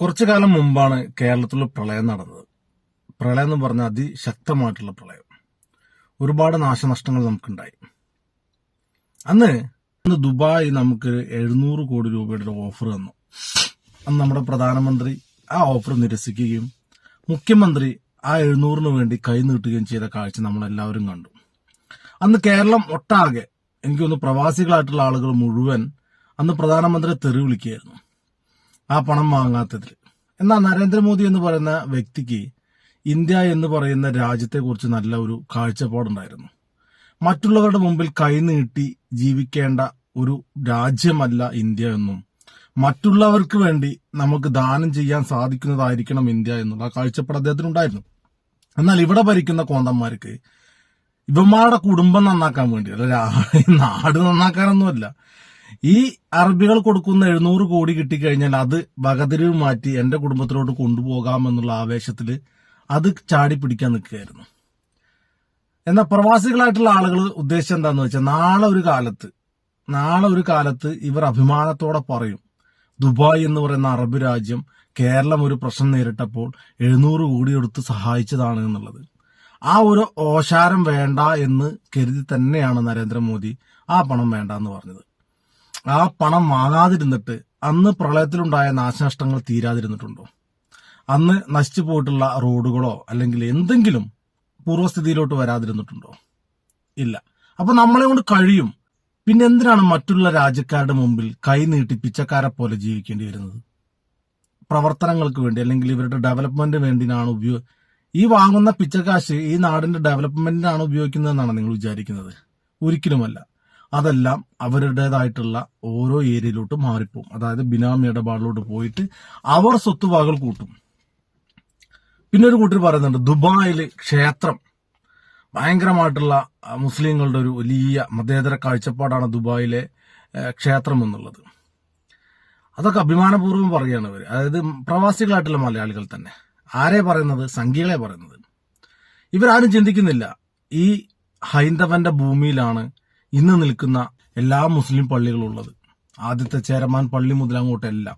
കുറച്ചു കാലം മുമ്പാണ് കേരളത്തിൽ പ്രളയം നടന്നത്. പ്രളയം എന്ന് പറഞ്ഞാൽ അതിശക്തമായിട്ടുള്ള പ്രളയം. ഒരുപാട് നാശനഷ്ടങ്ങൾ നമുക്കുണ്ടായി. അന്ന് അന്ന് ദുബായ് നമുക്ക് എഴുന്നൂറ് കോടി രൂപയുടെ ഒരു ഓഫർ തന്നു. അന്ന് നമ്മുടെ പ്രധാനമന്ത്രി ആ ഓഫർ നിരസിക്കുകയും മുഖ്യമന്ത്രി ആ എഴുന്നൂറിന് വേണ്ടി കൈ നീട്ടുകയും ചെയ്ത കാഴ്ച നമ്മൾ എല്ലാവരും കണ്ടു. അന്ന് കേരളം ഒട്ടാകെ എനിക്ക് തോന്നുന്നു പ്രവാസികളായിട്ടുള്ള ആളുകൾ മുഴുവൻ അന്ന് പ്രധാനമന്ത്രിയെ തെറി വിളിക്കുകയായിരുന്നു. ആ പണം വാങ്ങാത്തതിൽ എന്നാൽ നരേന്ദ്രമോദി എന്ന് പറയുന്ന വ്യക്തിക്ക് ഇന്ത്യ എന്ന് പറയുന്ന രാജ്യത്തെക്കുറിച്ച് നല്ല ഒരു കാഴ്ചപ്പാടുണ്ടായിരുന്നു. മറ്റുള്ളവരുടെ മുമ്പിൽ കൈനീട്ടി ജീവിക്കേണ്ട ഒരു രാജ്യമല്ല ഇന്ത്യ എന്നും മറ്റുള്ളവർക്ക് വേണ്ടി നമുക്ക് ദാനം ചെയ്യാൻ സാധിക്കുന്നതായിരിക്കണം ഇന്ത്യ എന്നുള്ള കാഴ്ചപ്പാട് അദ്ദേഹത്തിനുണ്ടായിരുന്നു. എന്നാൽ ഇവിടെ ഭരിക്കുന്ന കോന്തന്മാർക്ക് ഇവന്മാരുടെ കുടുംബം നന്നാക്കാൻ വേണ്ടി അല്ല നാട് നന്നാക്കാനൊന്നുമല്ല ഈ അറബികൾ കൊടുക്കുന്ന എഴുന്നൂറ് കോടി കിട്ടിക്കഴിഞ്ഞാൽ അത് വകതിരിവ് മാറ്റി എന്റെ കുടുംബത്തിലോട്ട് കൊണ്ടുപോകാമെന്നുള്ള ആവേശത്തിൽ അത് ചാടി പിടിക്കാൻ നിൽക്കുകയായിരുന്നു. എന്നാൽ പ്രവാസികളായിട്ടുള്ള ആളുകൾ ഉദ്ദേശം എന്താന്ന് വെച്ചാൽ നാളെ ഒരു കാലത്ത് നാളെ ഒരു കാലത്ത് ഇവർ അഭിമാനത്തോടെ പറയും ദുബായ് എന്ന് പറയുന്ന അറബ് രാജ്യം കേരളം ഒരു പ്രശ്നം നേരിട്ടപ്പോൾ എഴുന്നൂറ് കോടി എടുത്ത് സഹായിച്ചതാണ് എന്നുള്ളത്. ആ ഒരു ഓശാരം വേണ്ട എന്ന് കരുതി തന്നെയാണ് നരേന്ദ്രമോദി ആ പണം വേണ്ട എന്ന് പറഞ്ഞത്. ആ പണം വാങ്ങാതിരുന്നിട്ട് അന്ന് പ്രളയത്തിലുണ്ടായ നാശനഷ്ടങ്ങൾ തീരാതിരുന്നിട്ടുണ്ടോ? അന്ന് നശിച്ചു പോയിട്ടുള്ള റോഡുകളോ അല്ലെങ്കിൽ എന്തെങ്കിലും പൂർവസ്ഥിതിയിലോട്ട് വരാതിരുന്നിട്ടുണ്ടോ? ഇല്ല. അപ്പൊ നമ്മളെ കൊണ്ട് കഴിയും. പിന്നെ എന്തിനാണ് മറ്റുള്ള രാജ്യക്കാരുടെ മുമ്പിൽ കൈ നീട്ടി പിച്ചക്കാരെ പോലെ ജീവിക്കേണ്ടി വരുന്നത്? പ്രവർത്തനങ്ങൾക്ക് വേണ്ടി അല്ലെങ്കിൽ ഇവരുടെ ഡെവലപ്മെന്റ് വേണ്ടിയാണ് ഉപയോഗ ഈ വാങ്ങുന്ന പിച്ചക്കാശ് ഈ നാടിന്റെ ഡെവലപ്മെന്റിനാണ് ഉപയോഗിക്കുന്നതെന്നാണ് നിങ്ങൾ വിചാരിക്കുന്നത്. ഒരിക്കലുമല്ല. അതെല്ലാം അവരുടേതായിട്ടുള്ള ഓരോ ഏരിയയിലോട്ട് മാറിപ്പോവും. അതായത് ബിനാമി ഇടപാടിലോട്ട് പോയിട്ട് അവർ സ്വത്തുവകകൾ കൂട്ടും. പിന്നെ ഒരു കൂട്ടർ പറയുന്നുണ്ട് ദുബായിൽ ക്ഷേത്രം. ഭയങ്കരമായിട്ടുള്ള മുസ്ലിങ്ങളുടെ ഒരു വലിയ മതേതര കാഴ്ചപ്പാടാണ് ദുബായിലെ ക്ഷേത്രം എന്നുള്ളത്. അതൊക്കെ അഭിമാനപൂർവം പറയുകയാണ് ഇവർ അതായത് പ്രവാസികളായിട്ടുള്ള മലയാളികൾ തന്നെ. ആരെ പറയുന്നത്? സംഖ്യകളെ പറയുന്നത്. ഇവരാരും ചിന്തിക്കുന്നില്ല. ഈ ഹൈന്ദവന്റെ ഭൂമിയിലാണ് ഇന്ന് നിൽക്കുന്ന എല്ലാ മുസ്ലിം പള്ളികളും ഉള്ളത്. ആദ്യത്തെ ചേരമാൻ പള്ളി മുതലങ്ങോട്ടെല്ലാം.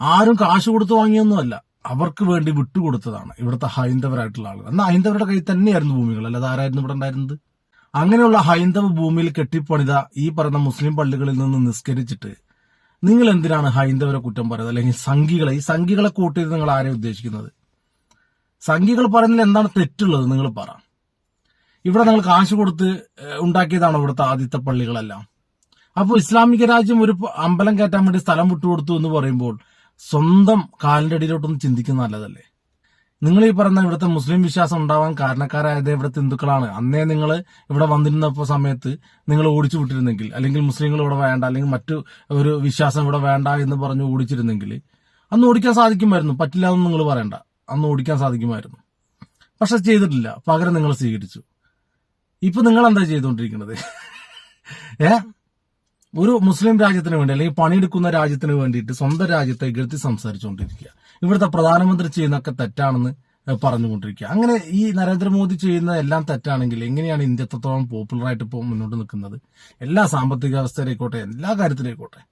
ആരും കാശ് കൊടുത്തു വാങ്ങിയൊന്നുമല്ല അവർക്ക് വേണ്ടി വിട്ടുകൊടുത്തതാണ് ഇവിടുത്തെ ഹൈന്ദവരായിട്ടുള്ള ആളുകൾ. എന്നാൽ ഹൈന്ദവരുടെ കയ്യിൽ തന്നെയായിരുന്നു ഭൂമികൾ. അല്ലാതെ ആരായിരുന്നു ഇവിടെ ഉണ്ടായിരുന്നത്? അങ്ങനെയുള്ള ഹൈന്ദവ ഭൂമിയിൽ കെട്ടിപ്പണിത ഈ പറയുന്ന മുസ്ലിം പള്ളികളിൽ നിന്ന് നിസ്കരിച്ചിട്ട് നിങ്ങൾ എന്തിനാണ് ഹൈന്ദവരെ കുറ്റം പറയുന്നത്? അല്ലെങ്കിൽ സംഘികളെ? ഈ സംഘികളെ കൂട്ടിയത് നിങ്ങൾ ആരെ ഉദ്ദേശിക്കുന്നത്? സംഘികൾ പറയുന്നതിൽ എന്താണ് തെറ്റുള്ളത്? നിങ്ങൾ പറ. ഇവിടെ നിങ്ങൾ കാശ് കൊടുത്ത് ഉണ്ടാക്കിയതാണോ ഇവിടുത്തെ ആദ്യത്തെ പള്ളികളെല്ലാം? അപ്പോൾ ഇസ്ലാമിക രാജ്യം ഒരു അമ്പലം കയറ്റാൻ വേണ്ടി സ്ഥലം വിട്ടുകൊടുത്തു എന്ന് പറയുമ്പോൾ സ്വന്തം കാലിന്റെ അടിയിലോട്ടൊന്നും ചിന്തിക്കുന്ന നല്ലതല്ലേ? നിങ്ങൾ ഈ പറയുന്ന ഇവിടുത്തെ മുസ്ലിം വിശ്വാസം ഉണ്ടാവാൻ കാരണക്കാരായത് ഇവിടുത്തെ ഹിന്ദുക്കളാണ്. അന്നേ നിങ്ങൾ ഇവിടെ വന്നിരുന്നപ്പോൾ സമയത്ത് നിങ്ങൾ ഓടിച്ചു വിട്ടിരുന്നെങ്കിൽ അല്ലെങ്കിൽ മുസ്ലിങ്ങൾ ഇവിടെ വേണ്ട അല്ലെങ്കിൽ മറ്റു ഒരു വിശ്വാസം ഇവിടെ വേണ്ട എന്ന് പറഞ്ഞ് ഓടിച്ചിരുന്നെങ്കിൽ അന്ന് ഓടിക്കാൻ സാധിക്കുമായിരുന്നു. പറ്റില്ല എന്ന് നിങ്ങൾ പറയണ്ട. അന്ന് ഓടിക്കാൻ സാധിക്കുമായിരുന്നു. പക്ഷെ ചെയ്തിട്ടില്ല. പകരം നിങ്ങൾ സ്വീകരിച്ചു. ഇപ്പൊ നിങ്ങൾ എന്താ ചെയ്തുകൊണ്ടിരിക്കുന്നത് ഏ? ഒരു മുസ്ലിം രാജ്യത്തിന് വേണ്ടി അല്ലെങ്കിൽ പണിയെടുക്കുന്ന രാജ്യത്തിന് വേണ്ടിയിട്ട് സ്വന്തം രാജ്യത്തെ ഇകഴ്ത്തി സംസാരിച്ചുകൊണ്ടിരിക്കുക ഇവിടുത്തെ പ്രധാനമന്ത്രി ചെയ്യുന്നൊക്കെ തെറ്റാണെന്ന് പറഞ്ഞുകൊണ്ടിരിക്കുക. അങ്ങനെ ഈ നരേന്ദ്രമോദി ചെയ്യുന്ന എല്ലാം തെറ്റാണെങ്കിൽ എങ്ങനെയാണ് ഇന്ത്യ എത്രത്തോളം പോപ്പുലറായിട്ട് ഇപ്പോൾ മുന്നോട്ട് നിൽക്കുന്നത്? എല്ലാ സാമ്പത്തിക അവസ്ഥയിലായിക്കോട്ടെ എല്ലാ കാര്യത്തിലേക്കോട്ടെ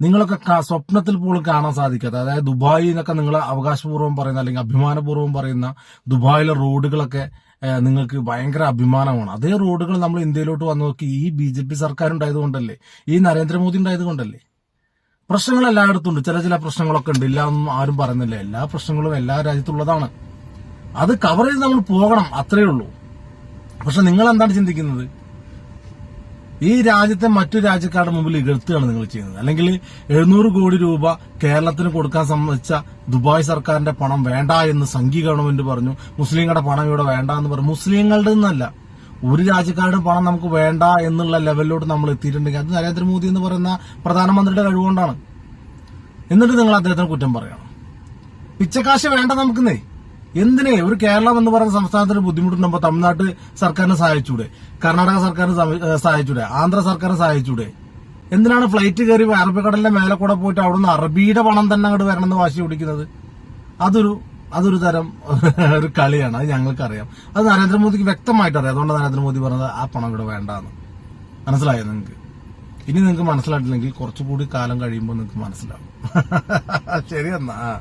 നിങ്ങളൊക്കെ സ്വപ്നത്തിൽ പോലും കാണാൻ സാധിക്കാത്ത അതായത് ദുബായി എന്നൊക്കെ നിങ്ങൾ അവകാശപൂർവം പറയുന്ന അല്ലെങ്കിൽ അഭിമാനപൂർവം പറയുന്ന ദുബായിലെ റോഡുകളൊക്കെ നിങ്ങൾക്ക് ഭയങ്കര അഭിമാനമാണ്. അതേ റോഡുകൾ നമ്മൾ ഇന്ത്യയിലോട്ട് വന്നു നോക്കി ഈ ബി ജെ പി സർക്കാർ ഉണ്ടായതുകൊണ്ടല്ലേ ഈ നരേന്ദ്രമോദി ഉണ്ടായതുകൊണ്ടല്ലേ പ്രശ്നങ്ങൾ എല്ലായിടത്തും ഉണ്ട് ചില ചില പ്രശ്നങ്ങളൊക്കെ ഉണ്ട്. ഇല്ല ഒന്നും ആരും പറയുന്നില്ല. എല്ലാ പ്രശ്നങ്ങളും എല്ലാ രാജ്യത്തുള്ളതാണ്. അത് കവർ ചെയ്ത് നമ്മൾ പോകണം. അത്രയേ ഉള്ളൂ. പക്ഷെ നിങ്ങൾ എന്താണ് ചിന്തിക്കുന്നത്? ഈ രാജ്യത്തെ മറ്റു രാജ്യക്കാരുടെ മുമ്പിൽ ഇകഴ്ത്തുകയാണ് നിങ്ങൾ ചെയ്യുന്നത്. അല്ലെങ്കിൽ എഴുന്നൂറ് കോടി രൂപ കേരളത്തിന് കൊടുക്കാൻ സംബന്ധിച്ച ദുബായ് സർക്കാരിന്റെ പണം വേണ്ട എന്ന് സംഘി ഗവൺമെന്റ് പറഞ്ഞു. മുസ്ലിങ്ങളുടെ പണം ഇവിടെ വേണ്ട എന്ന് പറഞ്ഞു. മുസ്ലിങ്ങളുടെ നിന്നല്ല. ഒരു രാജ്യക്കാരുടെ പണം നമുക്ക് വേണ്ട എന്നുള്ള ലെവലിലോട്ട് നമ്മൾ എത്തിയിട്ടുണ്ടെങ്കിൽ അത് നരേന്ദ്രമോദി എന്ന് പറയുന്ന പ്രധാനമന്ത്രിയുടെ കഴിവുകൊണ്ടാണ്. എന്നിട്ട് നിങ്ങൾ അദ്ദേഹത്തിന് കുറ്റം പറയണം. പിച്ചക്കാശ് വേണ്ട നമുക്കുന്നേ. എന്തിനേ? ഒരു കേരളം എന്ന് പറയുന്ന സംസ്ഥാനത്തിന് ബുദ്ധിമുട്ടുണ്ടാകുമ്പോൾ തമിഴ്നാട് സർക്കാരിനെ സഹായിച്ചൂടെ? കർണാടക സർക്കാരിനെ സഹായിച്ചൂടെ? ആന്ധ്ര സർക്കാരിനെ സഹായിച്ചൂടെ? എന്തിനാണ് ഫ്ലൈറ്റ് കയറി അറബിക്കടലിന്റെ മേലെ കൂടെ പോയിട്ട് അവിടുന്ന് അറബിയുടെ പണം തന്നെ അങ്ങോട്ട് വരണമെന്ന് വാശി പിടിക്കുന്നത്? അതൊരു അതൊരു തരം ഒരു കളിയാണ്. അത് ഞങ്ങൾക്കറിയാം. അത് നരേന്ദ്രമോദിക്ക് വ്യക്തമായിട്ട് അറിയാം അതുകൊണ്ട് നരേന്ദ്രമോദി പറഞ്ഞത് ആ പണം ഇവിടെ വേണ്ടാന്ന്. മനസ്സിലായോ നിങ്ങൾക്ക്? ഇനി നിങ്ങൾക്ക് മനസ്സിലായിട്ടില്ലെങ്കിൽ കുറച്ചുകൂടി കാലം കഴിയുമ്പോൾ നിങ്ങൾക്ക് മനസ്സിലാവും. ശരി എന്നാ.